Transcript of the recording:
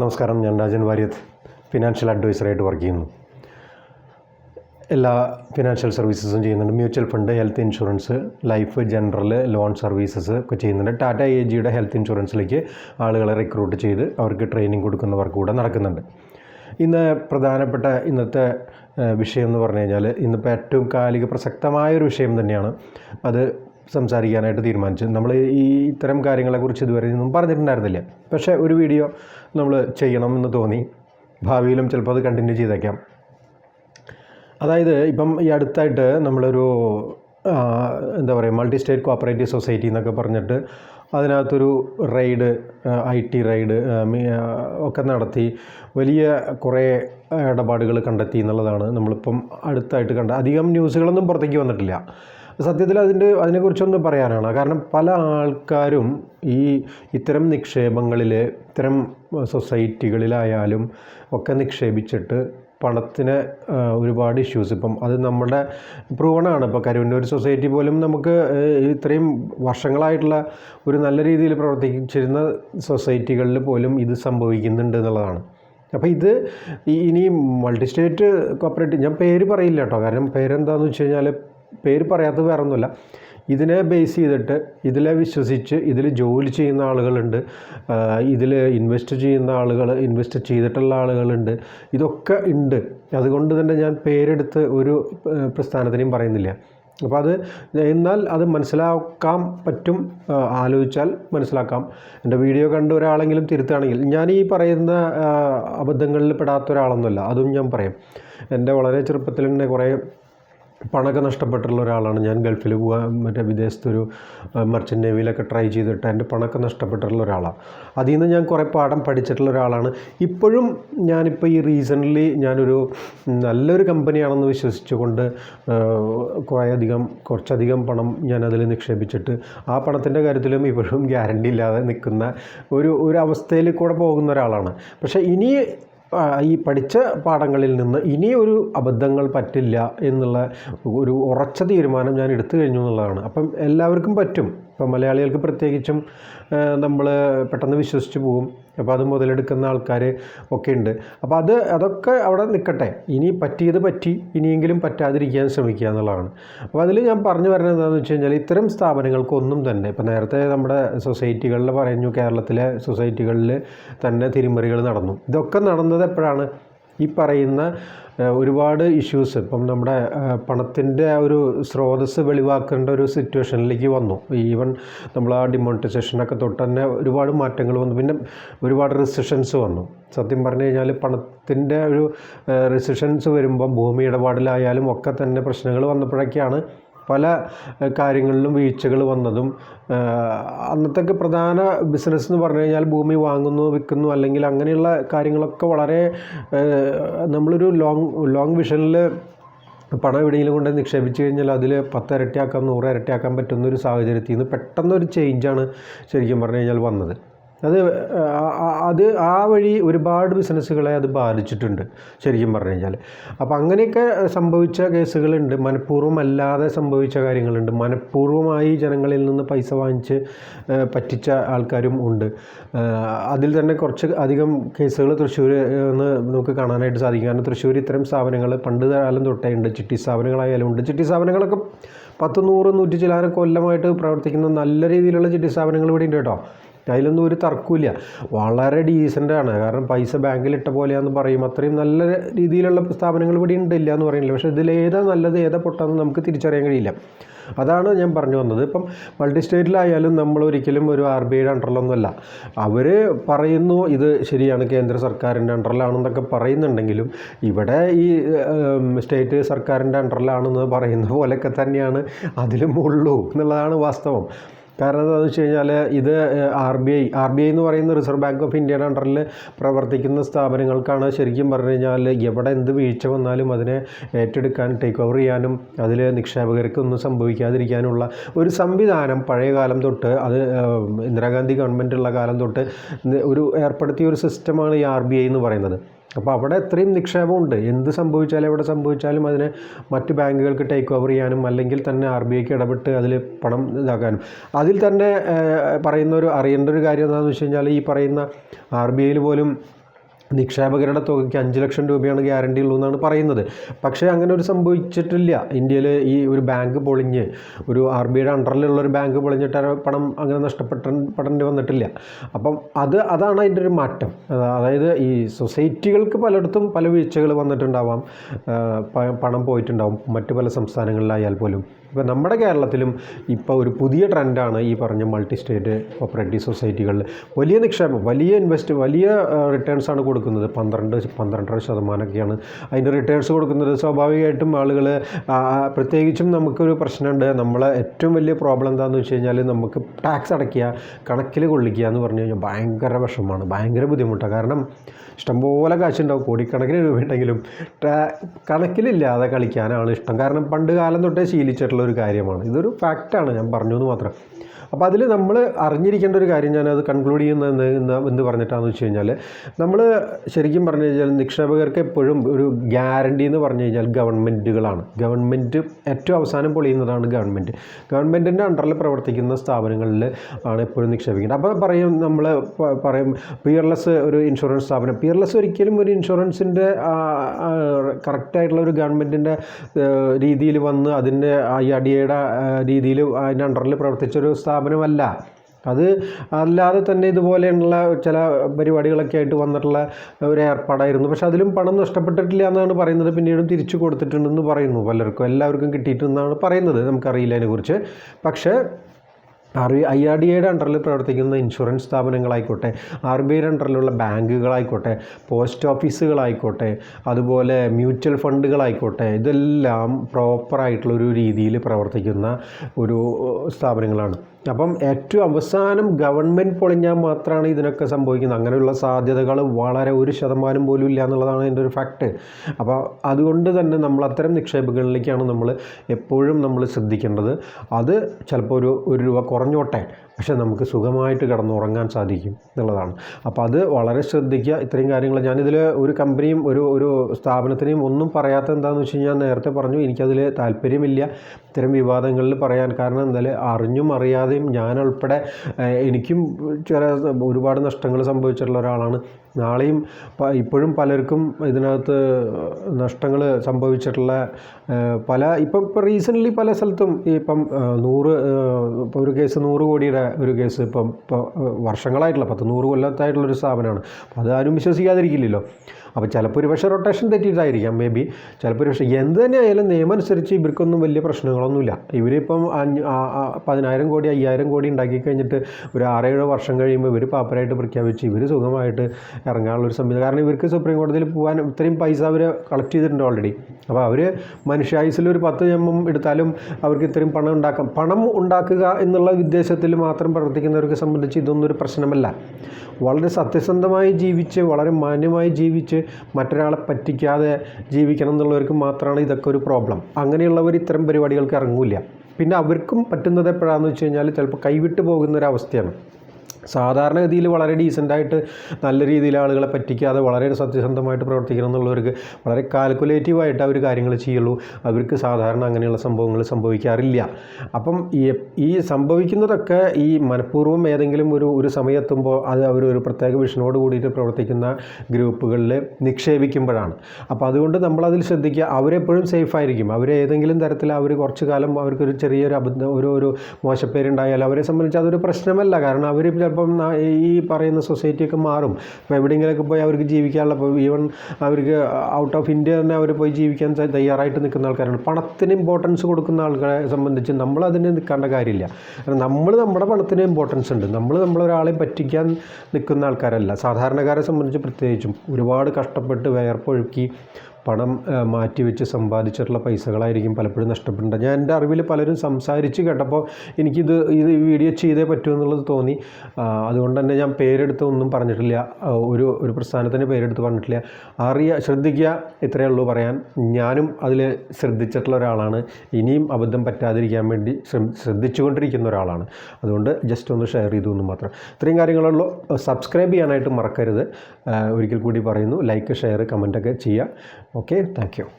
നമസ്കാരം ഞാൻ രാജൻ വാര്യത്ത് ഫിനാൻഷ്യൽ അഡ്വൈസറായിട്ട് വർക്ക് ചെയ്യുന്നു. എല്ലാ ഫിനാൻഷ്യൽ സർവീസസും ചെയ്യുന്നുണ്ട്. Mutual fund health insurance life general loan services ഒക്കെ ചെയ്യുന്നുണ്ട്. ടാറ്റ എ ജിയുടെ ഹെൽത്ത് ഇൻഷുറൻസിലേക്ക് ആളുകളെ റിക്രൂട്ട് ചെയ്ത് അവർക്ക് ട്രെയിനിങ് കൊടുക്കുന്ന വർക്ക് കൂടെ നടക്കുന്നുണ്ട്. ഇന്ന് പ്രധാനപ്പെട്ട ഇന്നത്തെ വിഷയം എന്ന് പറഞ്ഞു കഴിഞ്ഞാൽ ഇന്നിപ്പോൾ ഏറ്റവും കാലിക പ്രസക്തമായ ഒരു വിഷയം തന്നെയാണ്. അത് സംസാരിക്കാനായിട്ട് തീരുമാനിച്ചു. നമ്മൾ ഈ ഇത്തരം കാര്യങ്ങളെക്കുറിച്ച് ഇതുവരെ ഒന്നും പറഞ്ഞിട്ടുണ്ടായിരുന്നില്ല. പക്ഷേ ഒരു വീഡിയോ നമ്മൾ ചെയ്യണമെന്ന് തോന്നി. ഭാവിയിലും ചിലപ്പോൾ അത് കണ്ടിന്യൂ ചെയ്തേക്കാം. അതായത് ഇപ്പം ഈ അടുത്തായിട്ട് നമ്മളൊരു എന്താ പറയുക മൾട്ടി സ്റ്റേറ്റ് കോപ്പറേറ്റീവ് സൊസൈറ്റി എന്നൊക്കെ പറഞ്ഞിട്ട് അതിനകത്തൊരു റെയ്ഡ് ഐ ടി റെയ്ഡ് ഒക്കെ നടത്തി വലിയ കുറേ ഇടപാടുകൾ കണ്ടെത്തി എന്നുള്ളതാണ് നമ്മളിപ്പം അടുത്തായിട്ട് കണ്ട. അധികം ന്യൂസുകളൊന്നും പുറത്തേക്ക് വന്നിട്ടില്ല. സത്യത്തിൽ അതിന്റെ അതിനെക്കുറിച്ചൊന്ന് പറയാനാണ്. കാരണം പല ആൾക്കാരും ഈ ഇത്തരം നിക്ഷേപങ്ങളിൽ ഇത്തരം സൊസൈറ്റികളിലായാലും ഒക്കെ നിക്ഷേപിച്ചിട്ട് പണത്തിന് ഒരുപാട് ഇഷ്യൂസ് ഇപ്പം അത് നമ്മുടെ പ്രൂവണാണ് ഇപ്പോൾ കരുവന്നൂർ സൊസൈറ്റി പോലും നമുക്ക് ഇത്രയും വർഷങ്ങളായിട്ടുള്ള ഒരു നല്ല രീതിയിൽ പ്രവർത്തിച്ചിരുന്ന സൊസൈറ്റികളിൽ പോലും ഇത് സംഭവിക്കുന്നുണ്ട് എന്നുള്ളതാണ്. അപ്പോൾ ഇത് ഇനി മൾട്ടി സ്റ്റേറ്റ് കോപ്പറേറ്റീവ് ഞാൻ പേര് പറയില്ല കേട്ടോ. കാരണം പേരെന്താണെന്ന് വെച്ച് കഴിഞ്ഞാൽ പേര് പറയാത്തത് വേറെ ഒന്നുമല്ല ഇതിനെ ബേസ് ചെയ്തിട്ട് ഇതിലെ വിശ്വസിച്ച് ഇതിൽ ജോലി ചെയ്യുന്ന ആളുകളുണ്ട്. ഇതിൽ ഇൻവെസ്റ്റ് ചെയ്യുന്ന ആളുകൾ ഇൻവെസ്റ്റ് ചെയ്തിട്ടുള്ള ആളുകളുണ്ട്. ഇതൊക്കെ ഉണ്ട്. അതുകൊണ്ട് തന്നെ ഞാൻ പേരെടുത്ത് ഒരു പ്രസ്ഥാനത്തിനെയും പറയുന്നില്ല. അപ്പോൾ അത് എന്നാൽ അത് മനസ്സിലാക്കാൻ പറ്റും. ആലോചിച്ചാൽ മനസ്സിലാക്കാം. എന്റെ വീഡിയോ കണ്ട ഒരാളെങ്കിലും തിരുത്തുകയാണെങ്കിൽ ഞാൻ ഈ പറയുന്ന അബദ്ധങ്ങളിൽ പെടാത്ത ഒരാളൊന്നുമല്ല. അതും ഞാൻ പറയാം. എന്റെ വളരെ ചെറുപ്പത്തിൽ തന്നെ കുറേ പണമൊക്കെ നഷ്ടപ്പെട്ടിട്ടുള്ള ഒരാളാണ്. ഞാൻ ഗൾഫിൽ പോകാൻ മറ്റേ വിദേശത്തൊരു മർച്ചന്റ് നേവിയിലൊക്കെ ട്രൈ ചെയ്തിട്ട് എന്റെ പണമൊക്കെ നഷ്ടപ്പെട്ടിട്ടുള്ള ഒരാളാണ് അതിൽ നിന്ന് ഞാൻ കുറേ പാഠം പഠിച്ചിട്ടുള്ള ഒരാളാണ്. ഇപ്പോഴും ഞാനിപ്പോൾ ഈ റീസെന്റ്ലി ഞാനൊരു നല്ലൊരു കമ്പനിയാണെന്ന് വിശ്വസിച്ചുകൊണ്ട് കുറേ അധികം കുറച്ചധികം പണം ഞാൻ അതിൽ നിക്ഷേപിച്ചിട്ട് ആ പണത്തിന്റെ കാര്യത്തിലും ഇപ്പോഴും ഗ്യാരണ്ടി ഇല്ലാതെ നിൽക്കുന്ന ഒരു ഒരു അവസ്ഥയിൽ കൂടെ പോകുന്ന ഒരാളാണ്. പക്ഷേ ഇനി ഈ പഠിച്ച പാഠങ്ങളിൽ നിന്ന് ഇനി ഒരു അബദ്ധങ്ങൾ പറ്റില്ല എന്നുള്ള ഒരു ഉറച്ച തീരുമാനം ഞാൻ എടുത്തു കഴിഞ്ഞു എന്നുള്ളതാണ്. അപ്പം എല്ലാവർക്കും പറ്റും. ഇപ്പം മലയാളികൾക്ക് പ്രത്യേകിച്ചും നമ്മൾ പെട്ടെന്ന് വിശ്വസിച്ച് പോകും. അപ്പോൾ അത് മുതലെടുക്കുന്ന ആൾക്കാർ ഒക്കെ ഉണ്ട്. അപ്പോൾ അത് അതൊക്കെ അവിടെ നിൽക്കട്ടെ ഇനി പറ്റിയത് പറ്റി ഇനിയെങ്കിലും പറ്റാതിരിക്കാൻ ശ്രമിക്കുക എന്നുള്ളതാണ്. അപ്പോൾ അതിൽ ഞാൻ പറഞ്ഞു വരുന്നത് എന്താണെന്ന് വെച്ച് കഴിഞ്ഞാൽ ഇത്തരം സ്ഥാപനങ്ങൾക്കൊന്നും തന്നെ ഇപ്പോൾ നേരത്തെ നമ്മുടെ സൊസൈറ്റികളിൽ പറഞ്ഞു കേരളത്തിലെ സൊസൈറ്റികളിൽ തന്നെ തിരിമറികൾ നടന്നു. ഇതൊക്കെ നടന്നത് എപ്പോഴാണ്? ഈ പറയുന്ന ഒരുപാട് ഇഷ്യൂസ് ഇപ്പം നമ്മുടെ പണത്തിന്റെ ആ ഒരു സ്രോതസ്സ് വെളിവാക്കേണ്ട ഒരു സിറ്റുവേഷനിലേക്ക് വന്നു. ഈവൻ നമ്മൾ ആ ഡിമോണിറ്റൈസേഷനൊക്കെ തൊട്ട് തന്നെ ഒരുപാട് മാറ്റങ്ങൾ വന്നു. പിന്നെ ഒരുപാട് റിസിഷൻസ് വന്നു. സത്യം പറഞ്ഞു കഴിഞ്ഞാൽ പണത്തിന്റെ ഒരു റിസിഷൻസ് വരുമ്പോൾ ഭൂമി ഇടപാടിലായാലും ഒക്കെ തന്നെ പ്രശ്നങ്ങൾ വന്നപ്പോഴൊക്കെയാണ് പല കാര്യങ്ങളിലും വീഴ്ചകൾ വന്നതും അന്നത്തെ പ്രധാന ബിസിനസ് എന്ന് പറഞ്ഞു കഴിഞ്ഞാൽ ഭൂമി വാങ്ങുന്നു വിൽക്കുന്നു അല്ലെങ്കിൽ അങ്ങനെയുള്ള കാര്യങ്ങളൊക്കെ വളരെ നമ്മളൊരു ലോങ് ലോങ് വിഷനിൽ പണം എവിടെയെങ്കിലും കൊണ്ട് നിക്ഷേപിച്ച് കഴിഞ്ഞാൽ അതിൽ പത്ത് ഇരട്ടിയാക്കാം നൂറ് ഇരട്ടിയാക്കാൻ പറ്റുന്ന ഒരു സാഹചര്യത്തിൽ നിന്ന് പെട്ടെന്നൊരു ചേഞ്ചാണ് ശരിക്കും പറഞ്ഞു കഴിഞ്ഞാൽ വന്നത്. അത് അത് ആ വഴി ഒരുപാട് ബിസിനസ്സുകളെ അത് ബാധിച്ചിട്ടുണ്ട് ശരിക്കും പറഞ്ഞു കഴിഞ്ഞാൽ. അപ്പോൾ അങ്ങനെയൊക്കെ സംഭവിച്ച കേസുകളുണ്ട്. മനഃപൂർവം അല്ലാതെ സംഭവിച്ച കാര്യങ്ങളുണ്ട്. മനഃപൂർവമായി ജനങ്ങളിൽ നിന്ന് പൈസ വാങ്ങിച്ച് പറ്റിച്ച ആൾക്കാരും ഉണ്ട്. അതിൽ തന്നെ കുറച്ച് അധികം കേസുകൾ തൃശ്ശൂർ നിന്ന് നമുക്ക് കാണാനായിട്ട് സാധിക്കും. കാരണം തൃശ്ശൂർ ഇത്തരം സ്ഥാപനങ്ങൾ പണ്ട് കാലം തൊട്ടേ ഉണ്ട്. ചിട്ടി സ്ഥാപനങ്ങളായാലും ഉണ്ട്. ചിട്ടി സ്ഥാപനങ്ങളൊക്കെ പത്ത് നൂറ് നൂറ്റി ചിലാറ് കൊല്ലമായിട്ട് പ്രവർത്തിക്കുന്ന നല്ല രീതിയിലുള്ള ചിട്ടി സ്ഥാപനങ്ങൾ ഇവിടെ ഉണ്ട് കേട്ടോ. അതിലൊന്നും ഒരു തർക്കമില്ല വളരെ ഡീസന്റാണ് കാരണം പൈസ ബാങ്കിലിട്ട പോലെയാണെന്ന് പറയും അത്രയും നല്ല രീതിയിലുള്ള സ്ഥാപനങ്ങൾ ഇവിടെ ഉണ്ടില്ല എന്ന് പറയുന്നില്ല. പക്ഷേ ഇതിലേതാ നല്ലത് ഏതാ പൊട്ടാന്ന് നമുക്ക് തിരിച്ചറിയാൻ കഴിയില്ല. അതാണ് ഞാൻ പറഞ്ഞു വന്നത്. ഇപ്പം മൾട്ടി സ്റ്റേറ്റിലായാലും നമ്മൾ ഒരിക്കലും ഒരു ആർ ബി ഐയുടെ അണ്ടറിലൊന്നുമല്ല അവർ പറയുന്നു ഇത് ശരിയാണ് കേന്ദ്ര സർക്കാരിന്റെ അണ്ടറിലാണെന്നൊക്കെ പറയുന്നുണ്ടെങ്കിലും ഇവിടെ ഈ സ്റ്റേറ്റ് സർക്കാരിന്റെ അണ്ടറിലാണെന്ന് പറയുന്ന പോലെയൊക്കെ തന്നെയാണ് അതിലും ഉള്ളൂ എന്നുള്ളതാണ് വാസ്തവം. കാരണം എന്താണെന്ന് വെച്ച് കഴിഞ്ഞാൽ ഇത് R B I. R B I എന്ന് പറയുന്ന റിസർവ് ബാങ്ക് ഓഫ് ഇന്ത്യയുടെ അണ്ടറിൽ പ്രവർത്തിക്കുന്ന സ്ഥാപനങ്ങൾക്കാണ് ശരിക്കും പറഞ്ഞു കഴിഞ്ഞാൽ എവിടെ എന്ത് വീഴ്ച വന്നാലും അതിനെ ഏറ്റെടുക്കാൻ ടേക്ക് ഓവർ ചെയ്യാനും അതിൽ നിക്ഷേപകർക്ക് ഒന്നും സംഭവിക്കാതിരിക്കാനുള്ള ഒരു സംവിധാനം പഴയ കാലം തൊട്ട് അത് ഇന്ദിരാഗാന്ധി ഗവൺമെന്റ് ഉള്ള കാലം തൊട്ട് ഒരു ഏർപ്പെടുത്തിയ ഒരു സിസ്റ്റമാണ് ഈ ആർ ബി ഐ എന്ന് പറയുന്നത്. അപ്പോൾ അവിടെ എത്രയും നിക്ഷേപമുണ്ട്. എന്ത് സംഭവിച്ചാലും എവിടെ സംഭവിച്ചാലും അതിനെ മറ്റ് ബാങ്കുകൾക്ക് ടേക്ക് ഓവർ ചെയ്യാനും അല്ലെങ്കിൽ തന്നെ ആർ ബി ഐക്ക് ഇടപെട്ട് അതിൽ പണം ഇതാക്കാനും. അതിൽ തന്നെ പറയുന്ന ഒരു അറിയേണ്ട ഒരു കാര്യം എന്താണെന്ന് വെച്ച് കഴിഞ്ഞാൽ ഈ പറയുന്ന ആർ ബി ഐയിൽ പോലും നിക്ഷേപകരുടെ തുകയ്ക്ക് അഞ്ച് ലക്ഷം രൂപയാണ് ഗ്യാരണ്ടി ഉള്ളൂ എന്നാണ് പറയുന്നത്. പക്ഷേ അങ്ങനെ ഒരു സംഭവിച്ചിട്ടില്ല. ഇന്ത്യയിൽ ഈ ഒരു ബാങ്ക് പൊളിഞ്ഞ് ഒരു ആർ ബി ഐയുടെ അണ്ടറിലുള്ള ഒരു ബാങ്ക് പൊളിഞ്ഞിട്ട് പണം അങ്ങനെ നഷ്ടപ്പെട്ട പെടേണ്ടി വന്നിട്ടില്ല. അപ്പം അത് അതാണ് അതിന്റെ ഒരു മാറ്റം. അതായത് ഈ സൊസൈറ്റികൾക്ക് പലയിടത്തും പല വീഴ്ചകൾ വന്നിട്ടുണ്ടാവാം. പണം പോയിട്ടുണ്ടാവും. മറ്റു പല സംസ്ഥാനങ്ങളിലായാൽ പോലും. ഇപ്പോൾ നമ്മുടെ കേരളത്തിലും ഇപ്പോൾ ഒരു പുതിയ ട്രെൻഡാണ് ഈ പറഞ്ഞ മൾട്ടി സ്റ്റേറ്റ് കോപ്പറേറ്റീവ് സൊസൈറ്റികളിൽ വലിയ നിക്ഷേപം വലിയ ഇൻവെസ്റ്റ് വലിയ റിട്ടേൺസ് ആണ് കൊടുക്കുന്നത്. പന്ത്രണ്ട് പന്ത്രണ്ടര ശതമാനമൊക്കെയാണ്. അതിന്റെ റിട്ടേൺസ് കൊടുക്കുന്നത് സ്വാഭാവികമായിട്ടും ആളുകൾ പ്രത്യേകിച്ചും നമുക്കൊരു പ്രശ്നമുണ്ട്. നമ്മളെ ഏറ്റവും വലിയ പ്രോബ്ലം എന്താണെന്ന് വെച്ച് കഴിഞ്ഞാൽ നമുക്ക് ടാക്സ് അടയ്ക്കുക കണക്കിൽ കൊള്ളിക്കുക എന്ന് പറഞ്ഞു കഴിഞ്ഞാൽ ഭയങ്കര വിഷമമാണ് ഭയങ്കര ബുദ്ധിമുട്ടാണ്. കാരണം ഇഷ്ടംപോലെ കാശുണ്ടാവും. കോടിക്കണക്കിന് രൂപ ഉണ്ടെങ്കിലും കണക്കിലില്ലാതെ കളിക്കാനാണ് ഇഷ്ടം. കാരണം പണ്ട് കാലം തൊട്ടേ ശീലിച്ചിട്ടുള്ള ഒരു കാര്യമാണ്. ഇതൊരു ഫാക്റ്റാണ് ഞാൻ പറഞ്ഞു എന്ന് മാത്രം. അപ്പോൾ അതിൽ നമ്മൾ അറിഞ്ഞിരിക്കേണ്ട ഒരു കാര്യം ഞാനത് കൺക്ലൂഡ് ചെയ്യുന്ന എന്ന് പറഞ്ഞിട്ടാണെന്ന് വെച്ച് കഴിഞ്ഞാൽ നമ്മൾ ശരിക്കും പറഞ്ഞു കഴിഞ്ഞാൽ നിക്ഷേപകർക്ക് എപ്പോഴും ഒരു ഗ്യാരണ്ടി എന്ന് പറഞ്ഞു കഴിഞ്ഞാൽ ഗവൺമെന്റുകളാണ് ഗവൺമെന്റ് ഏറ്റവും അവസാനം പൊളിയുന്നതാണ് ഗവൺമെന്റ് ഗവൺമെന്റിന്റെ അണ്ടറിൽ പ്രവർത്തിക്കുന്ന സ്ഥാപനങ്ങളിൽ ആണ് എപ്പോഴും നിക്ഷേപിക്കേണ്ടത്. അപ്പോൾ പറയും നമ്മൾ പറയും പിയർലെസ് ഒരു ഇൻഷുറൻസ് സ്ഥാപനം. പിയർലെസ് ഒരിക്കലും ഒരു ഇൻഷുറൻസിന്റെ കറക്റ്റായിട്ടുള്ള ഒരു ഗവൺമെന്റിന്റെ രീതിയിൽ വന്ന് അതിന്റെ ഈ അടിയുടെ രീതിയിൽ അതിന്റെ അണ്ടറിൽ പ്രവർത്തിച്ചൊരു സ്ഥാപനമല്ല. അത് അല്ലാതെ തന്നെ ഇതുപോലെയുള്ള ചില പരിപാടികളൊക്കെ ആയിട്ട് വന്നിട്ടുള്ള ഒരു ഏർപ്പാടായിരുന്നു. പക്ഷെ അതിലും പണം നഷ്ടപ്പെട്ടിട്ടില്ല എന്നാണ് പറയുന്നത്. പിന്നീടും തിരിച്ചു കൊടുത്തിട്ടുണ്ടെന്ന് പറയുന്നു പലർക്കും. എല്ലാവർക്കും കിട്ടിയിട്ടുണ്ടെന്നാണ് പറയുന്നത്. നമുക്കറിയില്ല അതിനെക്കുറിച്ച്. പക്ഷേ R B I R D എയുടെ അണ്ടറിൽ പ്രവർത്തിക്കുന്ന ഇൻഷുറൻസ് സ്ഥാപനങ്ങളായിക്കോട്ടെ ആർ ബി ഐയുടെ അണ്ടറിലുള്ള ബാങ്കുകളായിക്കോട്ടെ പോസ്റ്റ് ഓഫീസുകളായിക്കോട്ടെ അതുപോലെ മ്യൂച്വൽ ഫണ്ടുകളായിക്കോട്ടെ ഇതെല്ലാം പ്രോപ്പറായിട്ടുള്ളൊരു രീതിയിൽ പ്രവർത്തിക്കുന്ന ഒരു സ്ഥാപനങ്ങളാണ്. അപ്പം ഏറ്റവും അവസാനം ഗവൺമെന്റ് പൊളിഞ്ഞാൽ മാത്രമാണ് ഇതിനൊക്കെ സംഭവിക്കുന്നത്. അങ്ങനെയുള്ള സാധ്യതകൾ വളരെ ഒരു ശതമാനം പോലും ഇല്ല എന്നുള്ളതാണ് എന്റെ ഒരു ഫാക്ട് അപ്പോൾ അതുകൊണ്ട് തന്നെ നമ്മൾ അത്തരം നിക്ഷേപങ്ങളിലേക്കാണ് നമ്മൾ എപ്പോഴും നമ്മൾ ശ്രദ്ധിക്കേണ്ടത്. അത് ചിലപ്പോൾ ഒരു ഒരു രൂപ കുറഞ്ഞോട്ടെ. പക്ഷേ നമുക്ക് സുഖമായിട്ട് കിടന്നുറങ്ങാൻ സാധിക്കും എന്നുള്ളതാണ്. അപ്പോൾ അത് വളരെ ശ്രദ്ധിക്കുക. ഇത്രയും കാര്യങ്ങൾ ഞാനിതിൽ ഒരു കമ്പനിയും ഒരു ഒരു സ്ഥാപനത്തിനെയും ഒന്നും പറയാത്ത എന്താണെന്ന് വെച്ച് കഴിഞ്ഞാൽ നേരത്തെ പറഞ്ഞു എനിക്കതിൽ താല്പര്യമില്ല. ഇത്തരം വിവാദങ്ങളിൽ പറയാൻ കാരണം എന്തായാലും അറിഞ്ഞും അറിയാതെയും ഞാനുൾപ്പെടെ എനിക്കും ചില ഒരുപാട് നഷ്ടങ്ങൾ സംഭവിച്ചിട്ടുള്ള ഒരാളാണ്. നാളെയും ഇപ്പോഴും പലർക്കും ഇതിനകത്ത് നഷ്ടങ്ങൾ സംഭവിച്ചിട്ടുള്ള പല ഇപ്പം ഇപ്പോൾ റീസെന്റ്ലി പല സ്ഥലത്തും ഇപ്പം നൂറ് ഇപ്പോൾ ഒരു കേസ് നൂറ് കോടിയുടെ ഒരു കേസ് ഇപ്പം ഇപ്പോൾ വർഷങ്ങളായിട്ടുള്ള പത്ത് നൂറ് കൊല്ലത്തായിട്ടുള്ളൊരു സ്ഥാപനമാണ്. അപ്പോൾ അത് ആരും വിശ്വസിക്കാതിരിക്കില്ലല്ലോ. അപ്പോൾ ചിലപ്പോൾ ഒരു പക്ഷേ റൊട്ടേഷൻ തെറ്റിയിട്ടായിരിക്കാം മേ ബി ചിലപ്പോൾ ഒരു പക്ഷേ എന്ത് തന്നെ ആയാലും നിയമം അനുസരിച്ച് ഇവർക്കൊന്നും വലിയ പ്രശ്നങ്ങളൊന്നുമില്ല. ഇവരിപ്പം അഞ്ച് പതിനായിരം കോടി അയ്യായിരം കോടി ഉണ്ടാക്കി കഴിഞ്ഞിട്ട് ഒരു ആറേഴോ വർഷം കഴിയുമ്പോൾ ഇവർ പാപ്പരായിട്ട് പ്രഖ്യാപിച്ച് ഇവർ സുഖമായിട്ട് ഇറങ്ങാനുള്ള ഒരു സംവിധാനം. കാരണം ഇവർക്ക് സുപ്രീം കോടതിയിൽ പോകാൻ ഇത്രയും പൈസ അവർ കളക്ട് ചെയ്തിട്ടുണ്ട് ഓൾറെഡി അപ്പോൾ അവർ മനുഷ്യായുസിൽ ഒരു പത്ത് ജന്മം എടുത്താലും അവർക്ക് ഇത്രയും പണം ഉണ്ടാക്കാം. പണം ഉണ്ടാക്കുക എന്നുള്ള ഉദ്ദേശത്തിൽ മാത്രം പ്രവർത്തിക്കുന്നവർക്ക് സംബന്ധിച്ച് ഇതൊന്നും ഒരു പ്രശ്നമല്ല. വളരെ സത്യസന്ധമായി ജീവിച്ച് വളരെ മാന്യമായി ജീവിച്ച് മറ്റൊരാളെ പറ്റിക്കാതെ ജീവിക്കണം എന്നുള്ളവർക്ക് മാത്രമാണ് ഇതൊക്കെ ഒരു പ്രോബ്ലം അങ്ങനെയുള്ളവർ ഇത്തരം പരിപാടികൾക്ക് ഇറങ്ങില്ല പിന്നെ അവർക്കും പറ്റുന്നത് എപ്പോഴാണെന്ന് വെച്ച് കഴിഞ്ഞാൽ ചിലപ്പോൾ കൈവിട്ട് പോകുന്ന സാധാരണഗതിയിൽ വളരെ ഡീസന്റായിട്ട് നല്ല രീതിയിൽ ആളുകളെ പറ്റിക്കാതെ വളരെ സത്യസന്ധമായിട്ട് പ്രവർത്തിക്കണം എന്നുള്ളവർക്ക് വളരെ കാൽക്കുലേറ്റീവായിട്ട് അവർ കാര്യങ്ങൾ ചെയ്യുള്ളൂ. അവർക്ക് സാധാരണ അങ്ങനെയുള്ള സംഭവങ്ങൾ സംഭവിക്കാറില്ല. അപ്പം ഈ സംഭവിക്കുന്നതൊക്കെ ഈ മനഃപൂർവം ഏതെങ്കിലും ഒരു ഒരു സമയത്തുമ്പോൾ അത് അവർ ഒരു പ്രത്യേക വിഷനോട് കൂടിയിട്ട് പ്രവർത്തിക്കുന്ന ഗ്രൂപ്പുകളിൽ നിക്ഷേപിക്കുമ്പോഴാണ്. അപ്പോൾ അതുകൊണ്ട് നമ്മളതിൽ ശ്രദ്ധിക്കുക അവരെപ്പോഴും സേഫ് ആയിരിക്കും. അവർ ഏതെങ്കിലും തരത്തിൽ അവർ കുറച്ച് കാലം അവർക്കൊരു ചെറിയൊരു അബദ്ധം ഒരു ഒരു മോശപ്പേരുണ്ടായാൽ അവരെ സംബന്ധിച്ച് അതൊരു പ്രശ്നമല്ല. കാരണം അവർ ചിലപ്പം ഈ പറയുന്ന സൊസൈറ്റിയൊക്കെ മാറും. ഇപ്പോൾ എവിടെയെങ്കിലുമൊക്കെ പോയി അവർക്ക് ജീവിക്കാനുള്ള ഇപ്പോൾ ഈവൻ അവർക്ക് ഔട്ട് ഓഫ് ഇന്ത്യ തന്നെ അവർ പോയി ജീവിക്കാൻ തയ്യാറായിട്ട് നിൽക്കുന്ന ആൾക്കാരാണ്. പണത്തിന് ഇമ്പോർട്ടൻസ് കൊടുക്കുന്ന ആൾക്കാരെ സംബന്ധിച്ച് നമ്മൾ അതിന് നിൽക്കേണ്ട കാര്യമില്ല. കാരണം നമ്മൾ നമ്മുടെ പണത്തിന് ഇമ്പോർട്ടൻസ് ഉണ്ട്. നമ്മൾ നമ്മളൊരാളെ പറ്റിക്കാൻ നിൽക്കുന്ന ആൾക്കാരല്ല. സാധാരണക്കാരെ സംബന്ധിച്ച് പ്രത്യേകിച്ചും ഒരുപാട് കഷ്ടപ്പെട്ട് വേർപ്പൊഴുക്കി പണം മാറ്റി മാറ്റിവെച്ച് സമ്പാദിച്ചിട്ടുള്ള പൈസകളായിരിക്കും പലപ്പോഴും നഷ്ടപ്പെടുന്നത്. ഞാൻ എന്റെ അറിവിൽ പലരും സംസാരിച്ച് കേട്ടപ്പോൾ എനിക്കിത് ഇത് വീഡിയോ ചെയ്തേ പറ്റൂ എന്നുള്ളത് തോന്നി. അതുകൊണ്ട് തന്നെ ഞാൻ പേരെടുത്ത് ഒന്നും പറഞ്ഞിട്ടില്ല. ഒരു ഒരു പ്രസ്ഥാനത്തിന്റെ പേരെടുത്ത് പറഞ്ഞിട്ടില്ല. അറിയ ശ്രദ്ധിക്കുക ഇത്രയേ ഉള്ളൂ പറയാൻ. ഞാനും അതിൽ ശ്രദ്ധിച്ചിട്ടുള്ള ഒരാളാണ്. ഇനിയും അബദ്ധം പറ്റാതിരിക്കാൻ വേണ്ടി ശ്രദ്ധിച്ചുകൊണ്ടിരിക്കുന്ന ഒരാളാണ്. അതുകൊണ്ട് ജസ്റ്റ് ഒന്ന് ഷെയർ ചെയ്തു എന്ന് മാത്രം. ഇത്രയും കാര്യങ്ങളുള്ളൂ. സബ്സ്ക്രൈബ് ചെയ്യാനായിട്ട് മറക്കരുത്. ഒരിക്കൽ കൂടി പറയുന്നു. ലൈക്ക് ഷെയർ കമന്റൊക്കെ ചെയ്യുക. okay thank you.